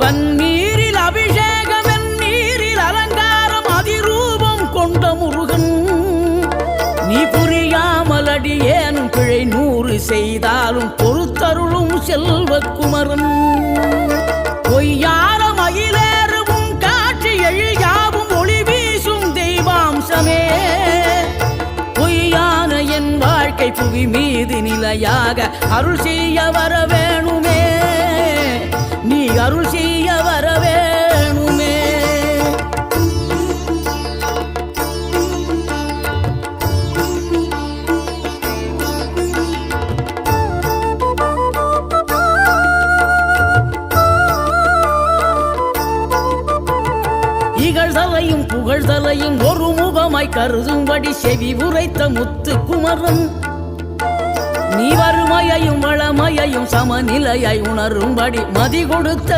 பன்னீரில் அபிஷேகம் நீரில் அலங்காரம் அதிரூபம் கொண்ட முருகன். நீ புரியாமல் அடியேனும் பிழை நூறு செய்தாலும் பொறுத்தருளும் செல்வக்குமரன். பொய்யார மயிலேறவும் காட்சி எழியாவும் ஒளி வீசும் தெய்வாம்சமே. பொய்யான என் வாழ்க்கை புவி மீது நிலையாக அருள் செய்ய வர வேணும். அருள் செய்ய வரவேணுமே. இகழ்தலையும் புகழ்தலையும் ஒரு முகமாய் கருதும்படி செவி உரைத்த முத்து குமரன் நீ வறுமையையும் வளமையையும் சமநிலையை உணரும்படி மதி கொடுத்த